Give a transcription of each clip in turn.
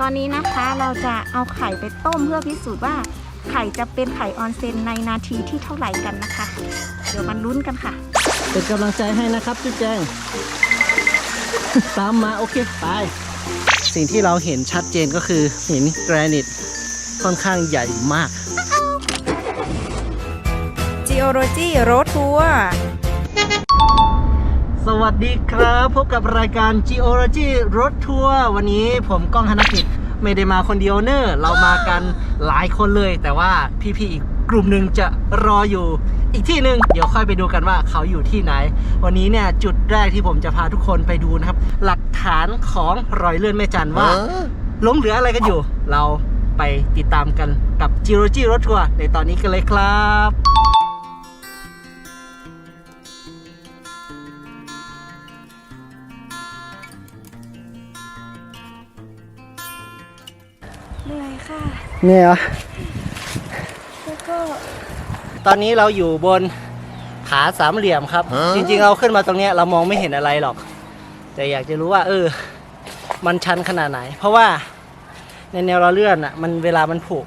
ตอนนี้นะคะเราจะเอาไข่ไปต้มเพื่อพิสูจน์ว่าไข่จะเป็นไข่ออนเซนในนาทีที่เท่าไหร่กันนะคะ เดี๋ยวมันลุ้นกันค่ะ เป็นกำลังใจให้นะครับจุ๊บแจง ตามมาโอเคไปสิ่งที่เราเห็นชัดเจนก็คือหินแกรนิตค่อนข้างใหญ่มาก Geology Road Tour สวัสดีครับ พบกับรายการ Geology Road Tour วันนี้ผมก้องธนกิจไม่ได้มาคนเดียวเนอะเรามากันหลายคนเลย แต่ว่าพี่ๆอีกกลุ่มหนึ่งจะรออยู่อีกที่หนึ่งเดี๋ยวค่อยไปดูกันว่าเขาอยู่ที่ไหน วันนี้เนี่ยจุดแรกที่ผมจะพาทุกคนไปดูนะครับ หลักฐานของรอยเลื่อนแม่จันว่าหลงเหลืออะไรกันอยู่ เราไปติดตามกันกับ Geology Road Tour ในตอนนี้กันเลยครับ เหนื่อยค่ะ เนี่ยเหรอแล้วก็ตอนนี้เราอยู่บนผาสามเหลี่ยมครับ จริงๆเราขึ้นมาตรงเนี้ยเรามองไม่เห็นอะไรหรอก แต่อยากจะรู้ว่า เออ มันชันขนาดไหน เพราะว่าในแนวเราเลื่อนอะ มันเวลามันผุ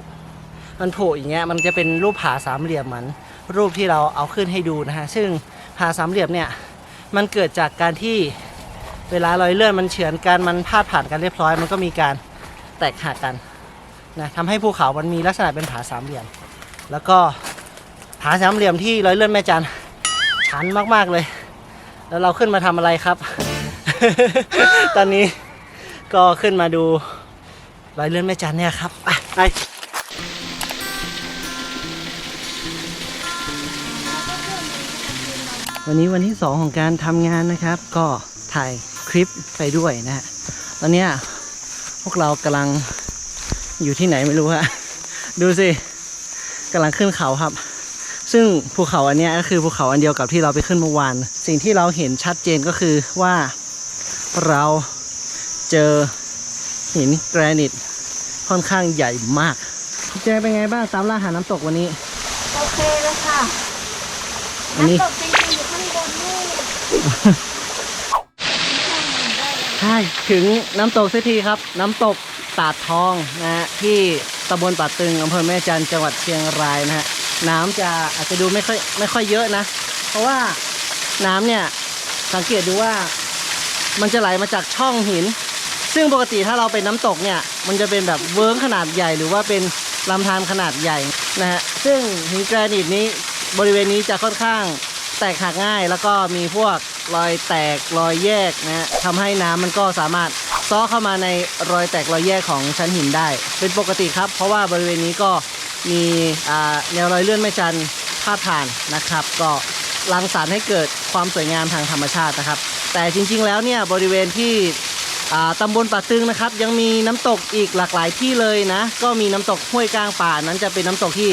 มันผุอย่างเงี้ยมันจะเป็นรูปผาสามเหลี่ยมเหมือนรูปที่เราเอาขึ้นให้ดูนะฮะซึ่งผาสามเหลี่ยมเนี่ยมันเกิดจากการที่เวลารอยเลื่อนมันเฉือนกันมันพาดผ่านกันเรียบร้อย มันก็มีการแตกหักกัน นะทำให้ภูเขามันมีลักษณะเป็นผาสามเหลี่ยม แล้วก็ผาสามเหลี่ยมที่ร้อยเลื่อนแม่จันชันมากๆเลย แล้วเราขึ้นมาทำอะไรครับ ตอนนี้ก็ขึ้นมาดูร้อยเลื่อนแม่จันเนี่ยครับไปวันนี้วันที่สองของการทำงานนะครับ ก็ถ่ายคลิปไปด้วยนะฮะตอนเนี้ยพวกเรากำลัง อยู่ที่ไหนไม่รู้ฮะดูสิกำลังขึ้นเขาครับ ซึ่งภูเขาอันเนี้ยก็คือภูเขาอันเดียวกับที่เราไปขึ้นเมื่อวาน สิ่งที่เราเห็นชัดเจนก็คือว่าเราเจอหินแกรนิตค่อนข้างใหญ่มากพี่แจเป็นไงบ้างตามล่าหาน้ำตกวันนี้ โอเคเลยค่ะอันนี้น้ำตกจริงๆอยู่ข้างบนนู่นใช่ถึงน้ำตกเสียทีครับ น้ำตก ตาดทองนะฮะที่ตำบลป่าตึงอำเภอแม่จันจังหวัดเชียงรายนะฮะน้ำจะอาจจะดูไม่ค่อยไม่ค่อยเยอะนะ เพราะว่าน้ำเนี่ยสังเกตดูว่ามันจะไหลมาจากช่องหิน ซึ่งปกติถ้าเราเป็นน้ำตกเนี่ย มันจะเป็นแบบเวิร์กขนาดใหญ่ หรือว่าเป็นลำธารขนาดใหญ่นะฮะซึ่งหินแกรนิตนี้บริเวณนี้จะค่อนข้างแตกหักง่าย แล้วก็มีพวกรอยแตกรอยแยกนะฮะทำให้น้ำมันก็สามารถ ซ้อเข้ามาในรอยแตกรอยแยกของชั้นหินได้ เป็นปกติครับ เพราะว่าบริเวณนี้ก็มีแนวรอยเลื่อนแม่จันพาดผ่านนะครับ ก็รังสรรค์ให้เกิดความสวยงามทางธรรมชาตินะครับ แต่จริง ๆ แล้วเนี่ยบริเวณที่ตำบลป่าตึงนะครับ ยังมีน้ำตกอีกหลากหลายที่เลยนะ ก็มีน้ำตกห้วยกลางป่านั้นจะเป็นน้ำตกที่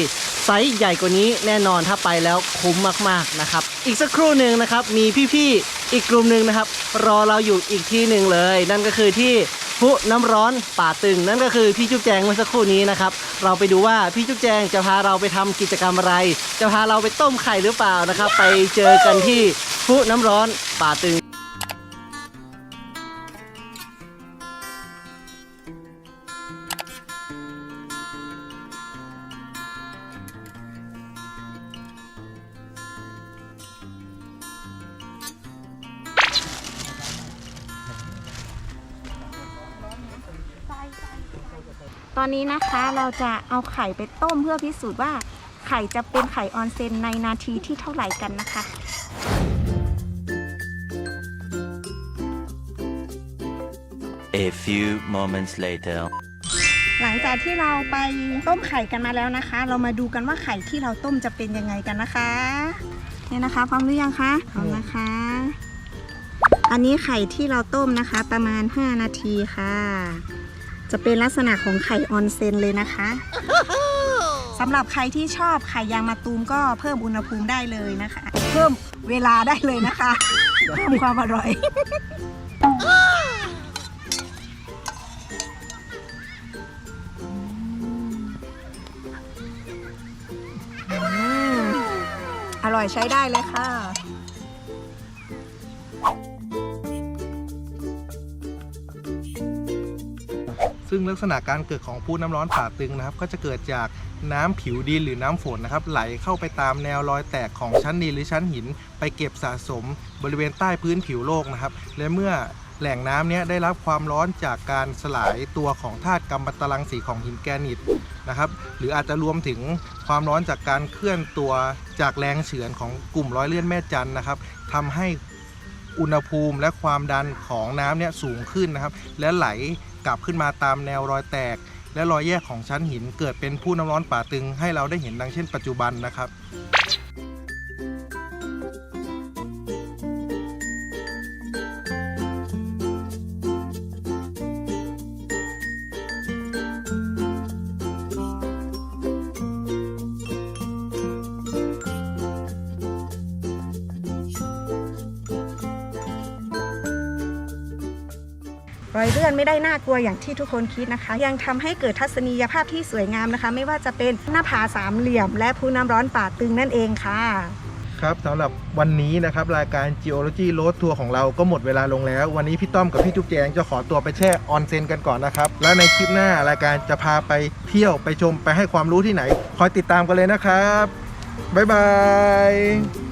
ไซส์ใหญ่กว่านี้แน่นอนถ้าไปแล้วคุ้มมากๆนะครับ อีกสักครู่หนึ่งนะครับมีพี่ๆอีกกลุ่มหนึ่งนะครับ รอเราอยู่อีกที่หนึ่งเลย นั่นก็คือที่พุน้ำร้อนป่าตึง นั่นก็คือพี่จุ๊บแจงเมื่อสักครู่นี้นะครับ เราไปดูว่าพี่จุ๊บแจงจะพาเราไปทำกิจกรรมอะไร จะพาเราไปต้มไข่หรือเปล่านะครับ ไปเจอกันที่พุน้ำร้อนป่าตึง ตอนนี้นะคะเราจะเอาไข่ไปต้มเพื่อพิสูจน์ว่าไข่จะเป็นไข่ออนเซนในนาทีที่เท่าไหร่กันนะคะ A few moments later. หลังจากที่เราไปต้มไข่กันมาแล้วนะคะ เรามาดูกันว่าไข่ที่เราต้มจะเป็นยังไงกันนะคะเนี่ยนะคะ พร้อมหรือยังคะพร้อมนะคะ อันนี้ไข่ที่เราต้มนะคะ ประมาณ 5 นาทีค่ะ จะเป็นลักษณะของไข่ออนเซนเลยนะคะสำหรับใครที่ชอบไข่ยางมะตูมก็เพิ่มอุณหภูมิได้เลยนะคะ เพิ่มเวลาได้เลยนะคะเพิ่มความอร่อย อร่อยใช้ได้เลยค่ะ ซึ่งลักษณะการเกิดของผู้น้ำร้อนป่าตึงนะครับ ก็จะเกิดจากน้ำผิวดินหรือน้ำฝนนะครับ ไหลเข้าไปตามแนวรอยแตกของชั้นดินหรือชั้นหิน ไปเก็บสะสมบริเวณใต้พื้นผิวโลกนะครับ และเมื่อแหล่งน้ำเนี้ยได้รับความร้อนจากการสลายตัวของธาตุกัมมันตรังสีของหินแกรนิตนะครับหรืออาจจะรวมถึงความร้อนจากการเคลื่อนตัวจากแรงเฉือนของกลุ่มร้อยเลื่อนแม่จันนะครับทำให้อุณหภูมิและความดันของน้ำเนี่ยสูงขึ้นนะครับ และไหล กลับขึ้นมาตามแนวรอยแตก และรอยแยกของชั้นหินเกิดเป็นผู้น้ำร้อนป่าตึงให้เราได้เห็นดังเช่นปัจจุบันนะครับ รอยเลื่อนไม่ได้น่ากลัวอย่างที่ทุกคนคิดนะคะ ยังทำให้เกิดทัศนียภาพที่สวยงามนะคะ ไม่ว่าจะเป็นหน้าผาสามเหลี่ยม และภูน้ำร้อนป่าตึงนั่นเองค่ะ ครับสำหรับวันนี้นะครับ รายการ Geology Road Tour ของเราก็หมดเวลาลงแล้ว วันนี้พี่ต้อมกับพี่จุ๊บแจงจะขอตัวไปแช่ออนเซ็นกันก่อนนะครับ แล้วในคลิปหน้ารายการจะพาไปเที่ยวไปชมไปให้ความรู้ที่ไหน คอยติดตามกันเลยนะครับบ๊ายบาย